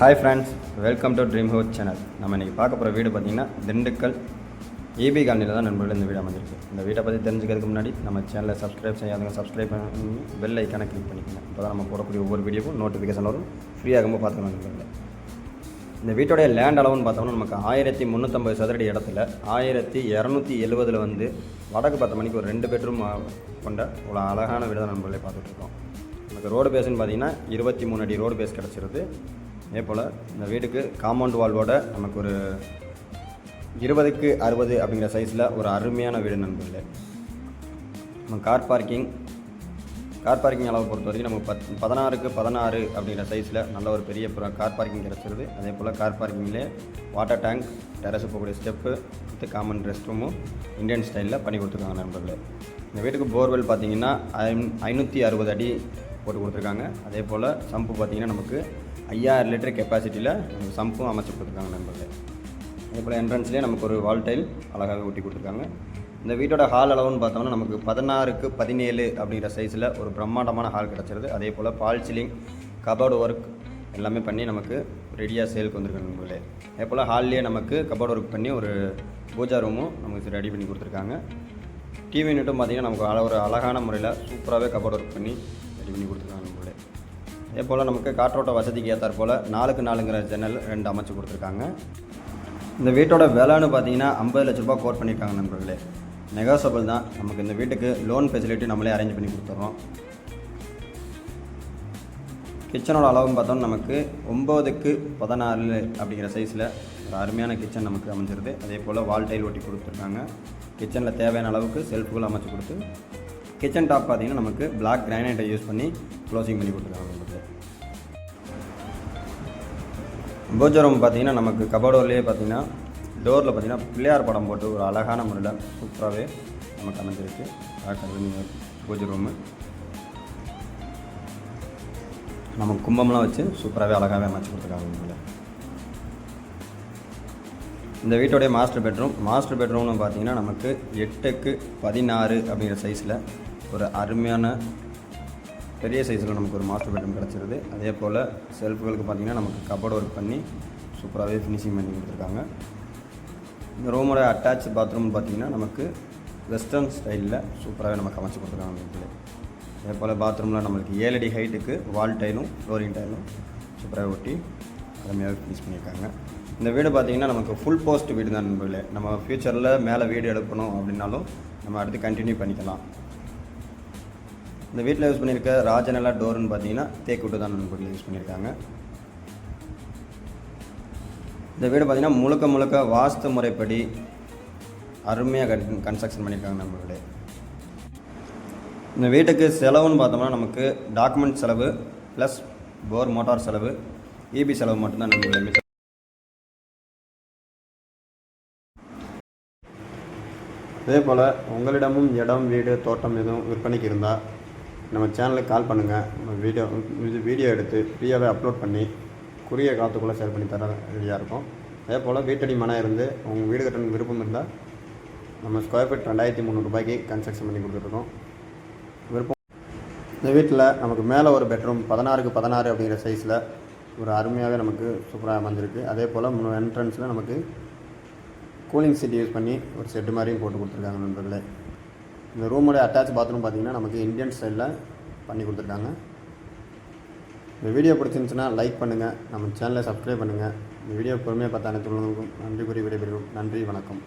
Hi friends welcome to dream house channel நம்ம இன்றைக்கி பார்க்க போகிற வீடு பார்த்திங்கன்னா திண்டுக்கல் ஏபி காலனியில் தான் நண்பர்கள் இந்த வீடு அமைஞ்சிருக்கு. இந்த வீட்டை பற்றி தெரிஞ்சுக்கிறதுக்கு முன்னாடி நம்ம சேனலை சப்ஸ்கிரைப் செய்யாதவங்க சப்ஸ்கிரைப் பண்ணி பெல் ஐக்கானை கிளிக் பண்ணிக்கணும் அப்போ தான் நம்ம போடக்கூடிய ஒவ்வொரு வீடியோவும் நோட்டிஃபிகேஷன் வரும். ஃப்ரீயாகும்போது பார்த்துக்கலாம் நண்பர்களே இந்த வீட்டோடைய லேண்ட் அளவுன்னு பார்த்தோம்னா நமக்கு ஆயிரத்தி முந்நூற்றம்பது சதுரடி இடத்துல ஆயிரத்தி இரநூத்தி எழுபதில் வந்து வடக்கு பத்து மணிக்கு ஒரு ரெண்டு பெட்ரூம் கொண்ட ஒரு அழகான வீடு தான் நண்பர்களே பார்த்துட்ருக்கோம் நமக்கு ரோடு பேஸ்ன்னு பார்த்தீங்கன்னா இருபத்தி மூணு அடி ரோடு பேஸ் கிடச்சிருது. அதே போல் இந்த வீட்டுக்கு காம்பவுண்ட் வால்வோட நமக்கு ஒரு இருபதுக்கு அறுபது அப்படிங்கிற சைஸில் ஒரு அருமையான வீடு நண்பர்களே. நம்ம கார் பார்க்கிங் கார் பார்க்கிங் அளவை பொறுத்த வரைக்கும் நமக்கு பத் பதினாறுக்கு பதினாறு அப்படிங்கிற சைஸில் நல்ல ஒரு பெரிய கார் பார்க்கிங் கிடச்சிருது. அதே போல் கார் பார்க்கிங்லேயே வாட்டர் டேங்க் டெரஸ் போகக்கூடிய ஸ்டெப்பு வித் காமன் ரெஸ்ட் ரூமும் இந்தியன் ஸ்டைலில் பண்ணி கொடுத்துருக்காங்க நண்பர்களே. இந்த வீட்டுக்கு போர்வெல் பார்த்தீங்கன்னா ஐ ஐநூற்றி அறுபது அடி போட்டு கொடுத்துருக்காங்க. அதே போல் சம்பு பார்த்தீங்கன்னா நமக்கு ஐயாயிரம் லிட்டர் கெப்பாசிட்டியில் சம்பும் அமைச்சு கொடுத்துருக்காங்க நண்பர்களே. அதே போல் என்ட்ரன்ஸ்லேயே நமக்கு ஒரு வால் டைல் அழகாக ஊட்டி கொடுத்துருக்காங்க. இந்த வீட்டோட ஹால் அளவுன்னு பார்த்தோம்னா நமக்கு பதினாறுக்கு பதினேழு அப்படிங்கிற சைஸில் ஒரு பிரம்மாண்டமான ஹால் கிடச்சிருது. அதே போல் பால் சிலிங் கபோர்டு ஒர்க் எல்லாமே பண்ணி நமக்கு ரெடியாக சேலுக்கு வந்திருக்கு நண்பர்களே. அதே போல் ஹால்லேயே நமக்கு கபோர்டு ஒர்க் பண்ணி ஒரு பூஜா ரூமும் நமக்கு ரெடி பண்ணி கொடுத்துருக்காங்க. டிவி யூனிட்டும் பார்த்திங்கன்னா நமக்கு அழ- ஒரு அழகான முறையில் சூப்பராகவே கபோர்டு ஒர்க் பண்ணி ரெடி பண்ணி கொடுத்துருக்காங்க நண்பர்களே. அதே போல் நமக்கு காற்றோட்ட வசதிக்கு ஏற்றாற் போல் நாலுக்கு நாலுங்கிற ஜன்னல் ரெண்டு அமைச்சு கொடுத்துருக்காங்க. இந்த வீட்டோட விலைன்னு பார்த்தீங்கன்னா ஐம்பது லட்ச ரூபாய் கோட் பண்ணியிருக்காங்க நண்பர்களே. நெகோசபிள் தான். நமக்கு இந்த வீட்டுக்கு லோன் ஃபெசிலிட்டி நம்மளே அரேஞ்ச் பண்ணி கொடுத்துட்றோம் கிச்சனோட அளவுன்னு பார்த்தோம்னா நமக்கு ஒம்போதுக்கு பதினாறு அப்படிங்கிற சைஸில் ஒரு அருமையான கிச்சன் நமக்கு அமைஞ்சிருது. அதே போல் வால் டைல் ஒட்டி கொடுத்துருக்காங்க. கிச்சனில் தேவையான அளவுக்கு செல்ஃபுகள் அமைச்சு கொடுத்து கிச்சன் டாப் பார்த்தீங்கன்னா நமக்கு பிளாக் கிரானைட்டை யூஸ் பண்ணி க்ளோசிங் பண்ணி கொடுத்துருக்காங்க நமக்கு. பூஜை ரூம் பார்த்தீங்கன்னா நமக்கு கபோர்டோர்லேயே பார்த்தீங்கன்னா டோரில் பார்த்தீங்கன்னா பிள்ளையார் படம் போட்டு ஒரு அழகான முறையில் சூப்பராகவே நமக்கு அமைஞ்சிருக்கு. பார்க்கறது பூஜை ரூமு நமக்கு கும்பம்லாம் வச்சு சூப்பராகவே அழகாகவே அமைச்சு கொடுத்துருக்காங்க உங்களை இந்த வீட்டோடைய மாஸ்டர் பெட்ரூம் மாஸ்டர் பெட்ரூம்னு பார்த்தீங்கன்னா நமக்கு எட்டுக்கு பதினாறு அப்படிங்கிற சைஸில் ஒரு அருமையான பெரிய சைஸில் நமக்கு ஒரு மாஸ்டர் பெட்ரூம் கிடச்சிருது. அதே போல் செல்ஃபுகளுக்கு பார்த்தீங்கன்னா நமக்கு கபோர்டு ஒர்க் பண்ணி சூப்பராகவே ஃபினிஷிங் பண்ணி கொடுத்துருக்காங்க. இந்த ரூமோட அட்டாச் பாத்ரூம் பார்த்திங்கன்னா நமக்கு வெஸ்டர்ன் ஸ்டைலில் சூப்பராகவே நமக்கு அமைச்சு கொடுத்துருக்காங்க வீட்டில் அதே போல் பாத்ரூமில் நம்மளுக்கு ஏழடி ஹைட்டுக்கு வால் டைலும் ஃப்ளோரிங் டைலும் சூப்பராக ஒட்டி அருமையாக ஃபினிஷ் பண்ணியிருக்காங்க. இந்த வீடு பார்த்தீங்கன்னா நமக்கு ஃபுல் போஸ்ட் வீடு தான் நண்பர்களே. நம்ம ஃப்யூச்சரில் மேலே வீடு எடுக்கணும் அப்படின்னாலும் நம்ம அடுத்து கண்டினியூ பண்ணிக்கலாம். இந்த வீட்டில் யூஸ் பண்ணியிருக்க ராஜநலா டோர்னு பார்த்தீங்கன்னா தேக்குட்டு தான் நண்பர்கள் யூஸ் பண்ணியிருக்காங்க. இந்த வீடு பார்த்தீங்கன்னா முழுக்க முழுக்க வாஸ்து முறைப்படி அருமையாக கன் கன்ஸ்ட்ரக்ஷன் பண்ணியிருக்காங்க நண்பர்களே. இந்த வீட்டுக்கு செலவுன்னு பார்த்தோம்னா நமக்கு டாக்குமெண்ட் செலவு ப்ளஸ் போர் மோட்டார் செலவு இபி செலவு மட்டும்தான் நண்பர்களே. அதே போல் உங்களிடமும் இடம் வீடு தோட்டம் எதுவும் விற்பனைக்கு இருந்தால் நம்ம சேனலுக்கு கால் பண்ணுங்கள் நம்ம வீடியோ இது வீடியோ எடுத்து ஃப்ரீயாகவே அப்லோட் பண்ணி குறுகிய காலத்துக்குள்ளே ஷேர் பண்ணி தர ரெடியாக இருக்கும். அதே போல் வீட்டடி மனம் இருந்து உங்கள் வீடு கட்டணும் விருப்பம் இருந்தால் நம்ம ஸ்கொயர் ஃபீட் ரெண்டாயிரத்தி முந்நூறுபாய்க்கு கன்ஸ்ட்ரக்ஷன் பண்ணி கொடுத்துருக்கோம் விருப்பம் இந்த வீட்டில் நமக்கு மேலே ஒரு பெட்ரூம் பதினாறுக்கு பதினாறு அப்படிங்கிற சைஸில் ஒரு அருமையாகவே நமக்கு சூப்பராக அமைஞ்சிருக்கு. அதே போல் என்ட்ரன்ஸில் நமக்கு கூலிங் சீட் யூஸ் பண்ணி ஒரு செட்டு மாதிரியும் போட்டு கொடுத்துருக்காங்க நண்பர்களே. இந்த ரூமோட அட்டாச் பாத்ரூம் பார்த்தீங்கன்னா நமக்கு இந்தியன் ஸ்டைலில் பண்ணி கொடுத்துருக்காங்க. இந்த வீடியோ பிடிச்சிருந்துச்சுன்னா லைக் பண்ணுங்கள் நம்ம சேனலை சப்ஸ்கிரைப் பண்ணுங்கள் இந்த வீடியோ பொறுமையாக பார்த்த அனைத்து உள்ளவங்களுக்கும் நன்றி கூறி விடைபெறுவோம் நன்றி வணக்கம்.